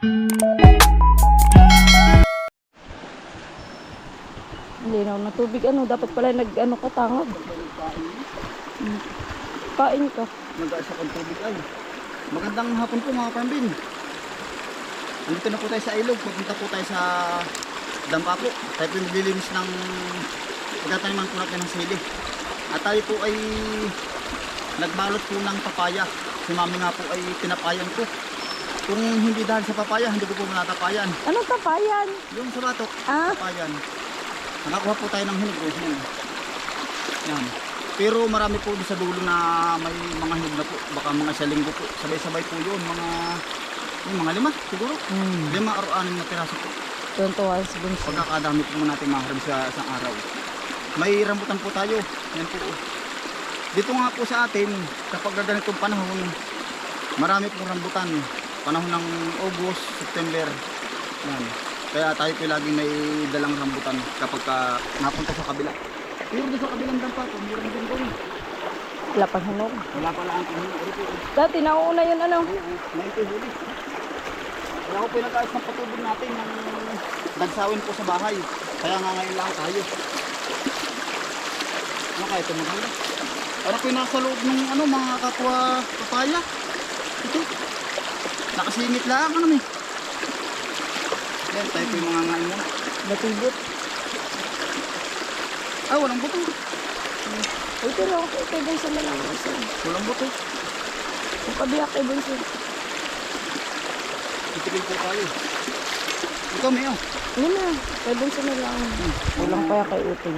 Linaw na tubig. Ano, dapat pala nag, ano ka, tangag. Hmm. Kain ka. Nag-aasa kong tubig ay. Magandang hapon po mga pambin. Nandito na po tayo sa ilog. Pupunta po tayo sa dampa po. Tayo po yung naglilinis ng pagkataniman po natin ng sili. At tayo po ay nagbalot po ng papaya. Si mami nga po ay tinapayan ko. Kung hindi dahil sa papaya, hindi ko po manatapayan. Anong tapayan? Yung sa batok, Ah, papayan. Nakakuha po tayo ng hinog. oh, Yan. Yan. Pero marami po doon sa dulo na may mga hinog na po. Baka mga sa linggo po. Sabay-sabay po yun. Mga, yung mga lima siguro. hmm. Lima or anim na piraso po. Tuntuan si Bunso. Pagkakadami po natin mga harbi sa isang araw. May rambutan po tayo. Yan po. oh. Dito nga po sa atin, kapag ganitong panahon, marami pong rambutan. Panahon ng August, September. Yan. Kaya tayo po lagi may dalang rambutan kapag ka napunta sa kabila. Pero doon sa kabilang dampa po, meron din doon. Wala pang hinog. Wala pala ang po. Dati nauuna yun ano. Oo, ngayon po huli. Wala ko pinag-ayos ng patubig natin ng dagsawin po sa bahay. Kaya nga ngayon lang tayo. Ano kaya ito maganda? Ano po yung nasa loob ng ano, mga kapwa papaya? Nakasingit lang ano eh. Yan, tayo po yung mga ngayon muna. Batibot. Ah, walang buto. Uy, pero ako kay na lang. Bunso. Walang buto. Ang pabiyak kay Bunso. Itigil po tayo. Ito, Mio. Yun na. Kay Bunso na lang. Kulang pa yan kay Uting.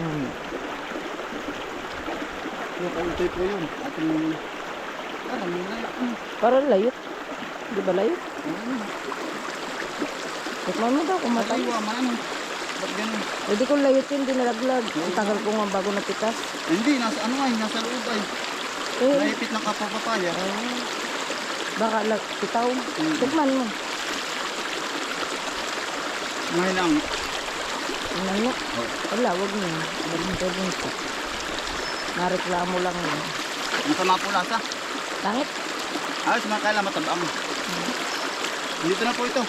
Yung kaunti po yun. Ating... Ah, naminay. Para layot. Di ba layot? Mm. Tikman mo daw kung Matay wa man. Ba't ganun? Pwede kong layot yun, di nalaglag. Ang tagal ko nga bago napitas. Hindi, nasa ano ay, nasa loob ay. Eh, Naipit ng kapwa papaya. ah, baka lag, pitaw. Tikman mo. Lang. Tingnan mo. Wala, wag mo. Wag mo kay Bunso. Nareklamo lang yun. Masama po lasa. Langit. Ayos mga kaila matabang. Dito na po ito.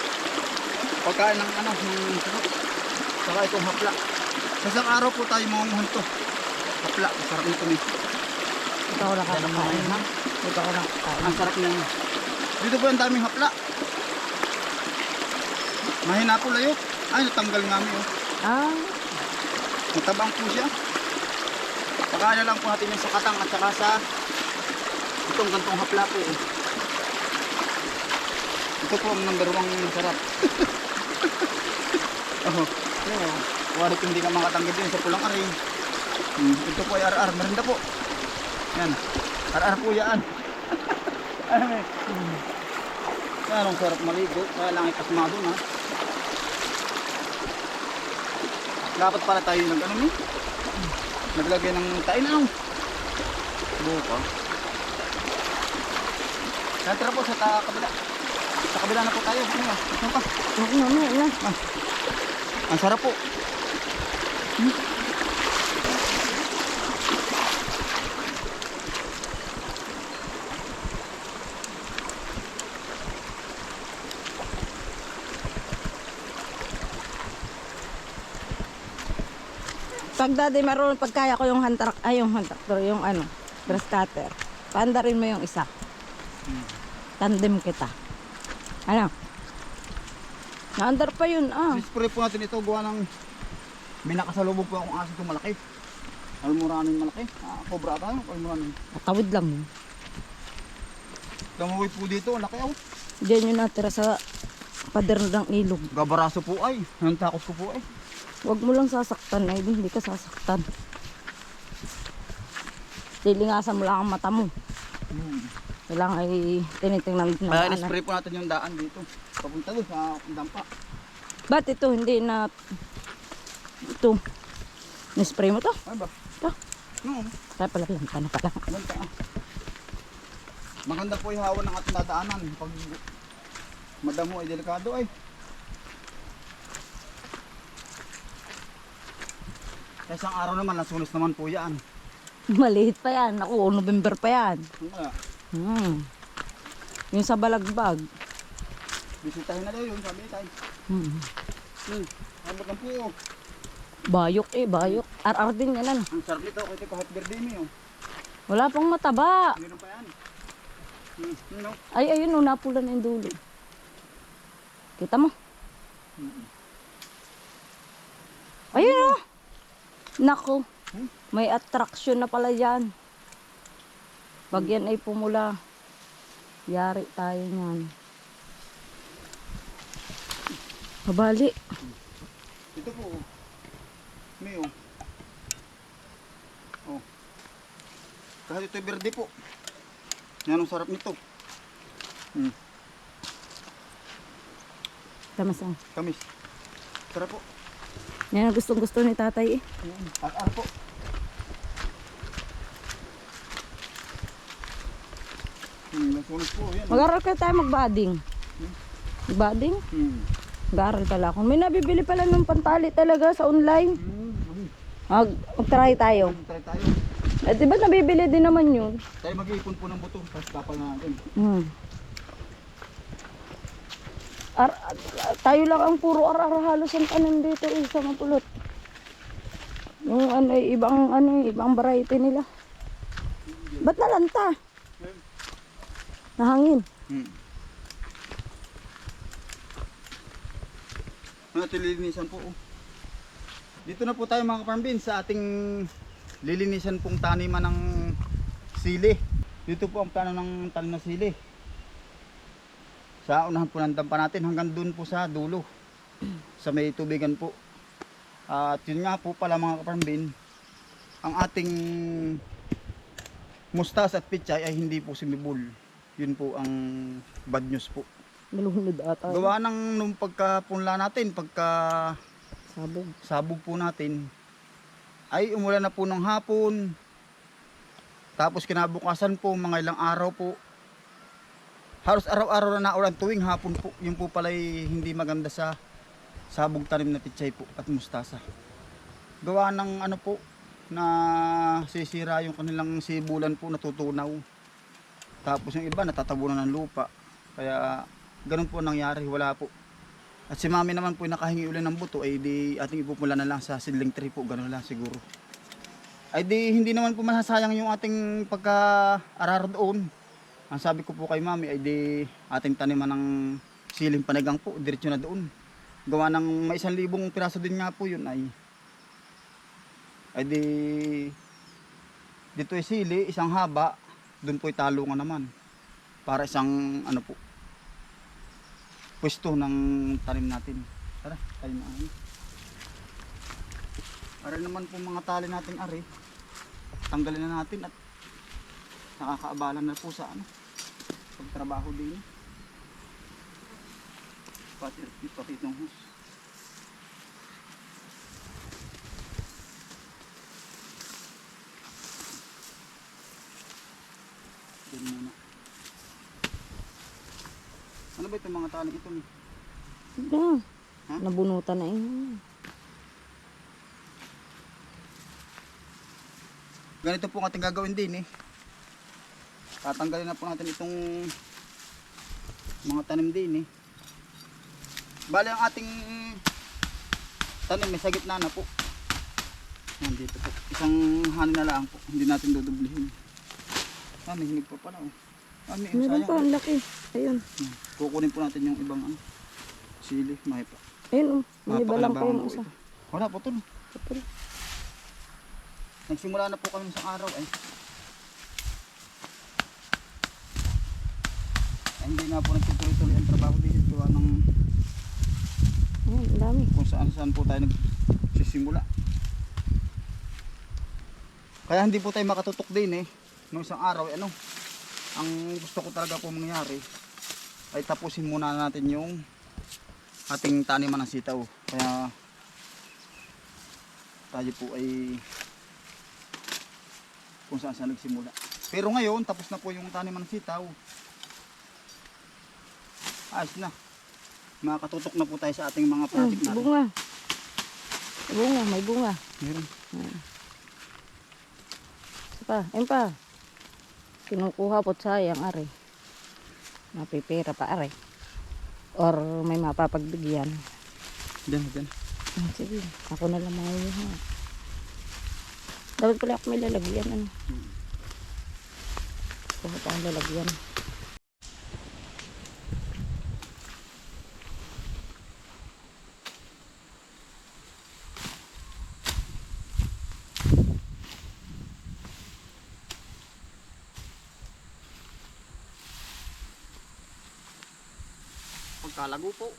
Pagkain ng ano, ng sarap. Saka itong hapla. Sa isang araw po tayo mangunguhan to. Hapla, sarap nito ni. Ito ako nakakakain. ha? Ito ako nakakain. Ang sarap niya. Dito po ang daming hapla. Mahina po layo. Ay, natanggal nga mi oh. Ah, Matabang po siya. Pagkala lang po natin yung sa katang at saka sa itong gantong hapla po. eh. Ito po ang number one masarap. oh, ano, warit hindi ka makatanggap din sa pulang aray. Hmm, ito po ay RR, merinda po. Yan, RR po yan. ano eh. Hmm. Ang sarap maligo. Kaya lang ipasmado na. Dapat pala tayo nag ano ni? Naglagay ng tain? Buka. Kaya tara po sa ta kabila. Sa kabila na po tayo. Ano ba? Ano pa? ano, ano, ano. Ang sarap po. Hmm. Pag daddy marunong pagkaya ko yung hantak, ay yung hantak, yung ano, grass cutter. Paandarin mo yung isa. Tandem kita. Ano? Naandar pa yun, ah. Spray po natin ito. Gawa ng may nakasalubog po akong aso ito malaki. Almoranin malaki. Ah, cobra tayo. Almoranin. Tawid lang yun. Damuwi po dito. Laki oh. Diyan yun natira sa pader ng ilog. Gabaraso po ay. Ang takot ko po ay. Huwag mo lang sasaktan, ay hindi ka sasaktan. Lilingasan mo lang ang mata mo. Hmm. Kailangan ay tinitingnan ng Kaya in-spray po natin yung daan dito. Papunta doon sa dampa. Ba't ito hindi na... Ito. Nispray mo to? Ay ba? Ito. No. Kaya pala lang, paano pala. Maganda. Maganda po yung hawa ng ating dadaanan. Pag madamo ay delikado ay. Sa isang araw naman, nasulos naman po yan. Maliit pa yan. Ako, November pa yan. Ano? Hmm. Yung sa balagbag. Bisitahin na daw yun, sabi ni Tay. Hmm. Hmm, habot lang po. oh. Bayok eh, bayok. Ar-ar din yan ano. Ang sarap nito, kasi kahit berdimi oh. Wala pang mataba. Meron pa yan. Hmm, know? Ay, ayun, oh, napulan na yung dulo. Kita mo? Ayun, oh. Nako. Hmm? May attraction na pala yan. Pag yan ay pumula, yari tayo niyan. Mabali. Ito po. oh. May oh. Oh. Kahit ito berde po. Yan ang sarap nito. Hmm. Tamas ang. Kamis. Sarap po. Yan ang gustong gusto ni tatay eh. At po. Hmm, nasunog po yan. Mag-aral kayo tayo mag-bading. Bading? Hmm. Mag-aral pala ako. May nabibili pala ng pantali talaga sa online. Hmm. Mag, mag-try tayo. Try tayo. Eh, di ba nabibili din naman yun? Tayo mag-iipon po ng buto. Tapos kapal na natin. Hmm. Ar tayo lang ang puro ar-ar halos ang tanim dito eh, sa mapulot. Yung ano, eh, ibang ano, eh, ibang variety nila. Ba't nalanta? Nahangin. Hmm. Natin lilinisan po. oh. Dito na po tayo mga kaparmbin sa ating lilinisan pong taniman ng sili. Dito po ang plano ng tanim ng sili. Sa unahan po ng dampa natin hanggang dun po sa dulo. Sa may tubigan po. At yun nga po pala mga kaparmbin, ang ating mustas at pichay ay hindi po sumibol. Yun po ang bad news po. Malunod ata. Gawa ng nung pagkapunla natin, pagka Sabog. sabog po natin, ay umulan na po ng hapon. Tapos kinabukasan po, mga ilang araw po. Halos araw-araw na naulan tuwing hapon po. Yun po pala'y hindi maganda sa sabog tanim na pichay po at mustasa. Gawa ng ano po, na sisira yung kanilang sibulan po natutunaw. Tapos yung iba natatabunan ng lupa. Kaya ganun po ang nangyari, wala po. At si mami naman po nakahingi ulit ng buto ay di ating ipupula na lang sa seedling tree po, ganun lang siguro. Ay di hindi naman po masasayang yung ating pagka-arar doon. Ang sabi ko po kay mami ay di ating taniman ng siling panigang po, diretso na doon. Gawa ng may isang libong piraso din nga po yun ay ay di dito ay sili, isang haba, doon po ay talungan naman. Para isang ano po, pwesto ng tanim natin. Tara, tayo na. Para naman po mga tali natin ari, tanggalin na natin at nakakaabala na po sa ano, pagtrabaho din. Pati, pati itong hus. Diyan muna. Ano ba itong mga tali ito? Ha? Nabunutan na yun. Ganito po ang ating gagawin din eh. Tatanggalin na po natin itong mga tanim din eh. Bali ang ating tanim may sa gitna na po. Yan dito po. Isang hanin na lang po. Hindi natin dudublihin. Ah, may hinig pa pala oh. Ah, may Meron sayang. pa, ang laki. Ayun. Hmm. Kukunin po natin yung ibang ano. Sili, may pa. Ayun, oh. May balang pa Mapakalabangan yung isa. Wala po tol. Kapal. Nagsimula na po kami sa araw ay hindi nga po nagtutuloy-tuloy ang trabaho dito gawa ng ang dami. kung saan saan po tayo nagsisimula. Kaya hindi po tayo makatutok din eh. Nung isang araw, eh, ano, ang gusto ko talaga po mangyari ay tapusin muna natin yung ating taniman ng sitaw. Kaya tayo po ay kung saan saan nagsimula. Pero ngayon, tapos na po yung taniman ng sitaw. Ayos na. Makatutok na po tayo sa ating mga Hmm, project natin. bunga. Bunga, may bunga. Meron. Isa pa, ayun pa. Kinukuha po sayang, are. Napipira pa, are. Or may mapapagbigyan. Diyan, diyan. Ah, Sige, ako na lang mga Dapat pala ako may lalagyan. Ano? Hmm. Dapat ang lalagyan. Pagkalago po.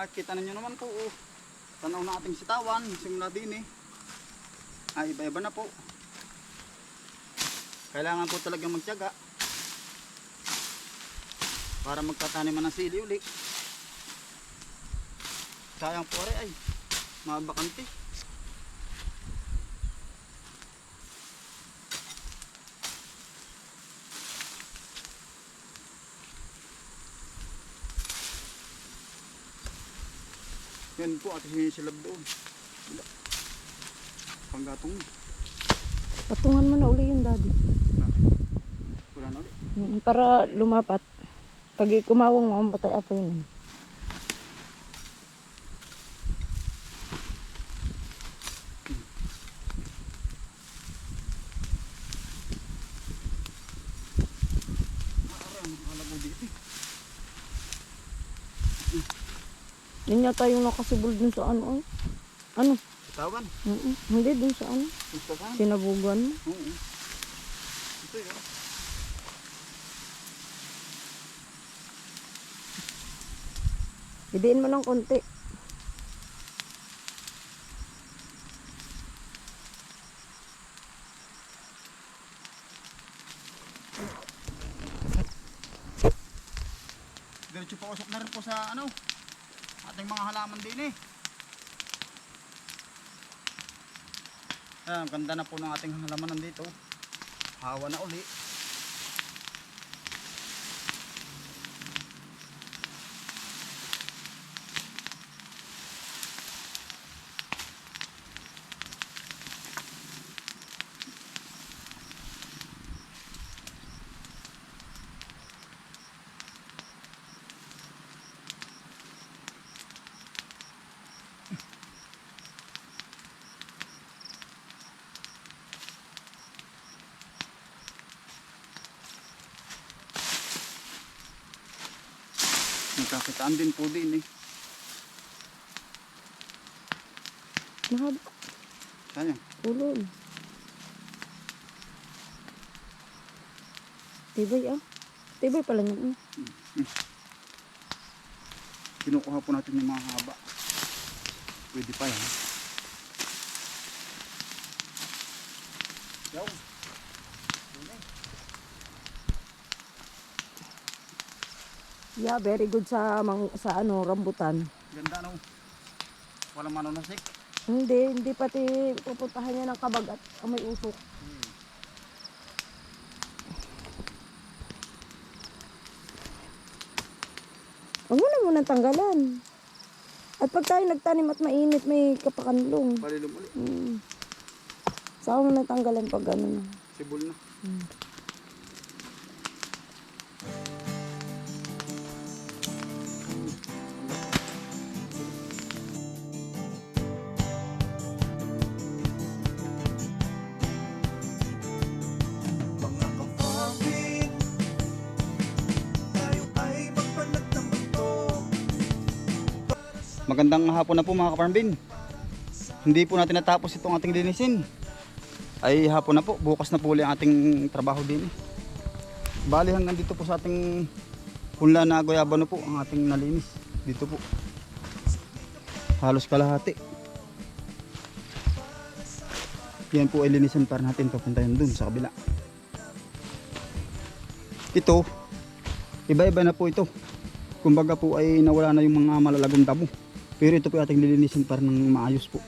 At kita ninyo naman po, oh. Tanaw na ating sitawan, simula din eh. Ay, iba-iba na po. Kailangan po talagang magtiyaga. Para magtataniman ng sili uli. Sayang po rin ay. Mabakante. Yan po, at sinisilab doon. Wala. Panggatong. Patungan mo na uli yung daddy. Wala na ulit. Mm, Para lumapat. Pag kumawang mo, patay ako yun. Parang nakalago dito eh. Yun yata yung nakasibol dun sa ano. Ay. Ano? Sitawan. Mm-mm. Hindi dun sa ano. Ka? Sinabugan. Oo. Ito yun. Bidiin mo ng konti. Diretso pa usok na rin po sa ano. Ating mga halaman din eh. Ayan, ang ganda na po ng ating halaman nandito. Hawa na uli. Nagkakitaan din po din eh. Mahaba. Saan yan? Ulol. Tibay ah. Tibay pala yun. ah. Kinukuha po natin yung mga haba. Pwede pa yan. Yaw. Yeah, very good sa mang, sa ano rambutan. Ganda no. Walang manunasik. Hindi, hindi pati pupuntahan niya ng kabagat ang may usok. Huwag mo na munang tanggalan. At pag tayo nagtanim at mainit, may kapakanlong. Palilom ulit. Mm. Saka mo na tanggalan pag ano na. Sibol na. Mga Magandang hapon na po mga kaparmbin. Hindi po natin natapos itong ating linisin. Ay hapon na po, bukas na po ulit ang ating trabaho din. Bali hanggang dito po sa ating punla na goyabano po ang ating nalinis. Dito po. Halos kalahati. Yan po ay linisan para natin papuntayan dun sa kabila. Ito, iba-iba na po ito. Kumbaga po ay nawala na yung mga malalagong damo. Pero ito po ating lilinisin para ng maayos po.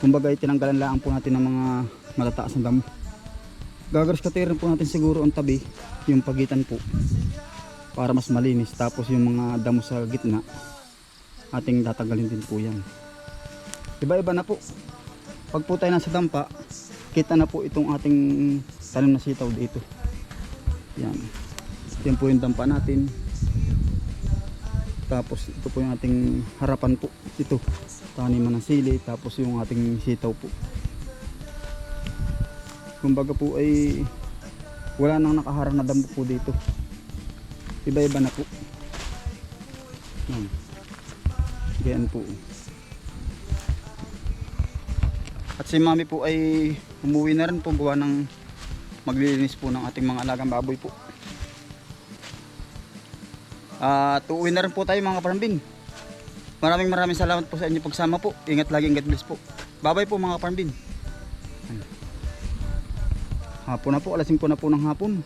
Kumbaga ay tinanggalan lang po natin ng mga matataas na damo. Gagaras katirin po natin siguro ang tabi, yung pagitan po. Para mas malinis. Tapos yung mga damo sa gitna, ating tatanggalin din po yan. Iba-iba na po. Pag po tayo nasa dampa, kita na po itong ating tanim na sitaw dito. Yan. Yan po yung dampa natin. Tapos ito po yung ating harapan po. Ito, taniman ng sili. Tapos yung ating sitaw po. Kumbaga po ay wala nang nakaharang na damo po dito. Iba-iba na po. Yan. Ganyan po. At si mami po ay umuwi na rin po gawa ng maglilinis po ng ating mga alagang baboy po. At uuwi na rin po tayo mga kaparambin. Maraming maraming salamat po sa inyo pagsama po. Ingat lagi, ingat bless po. Babay po mga kaparambin. Hapon na po, alas 5 na po ng hapon.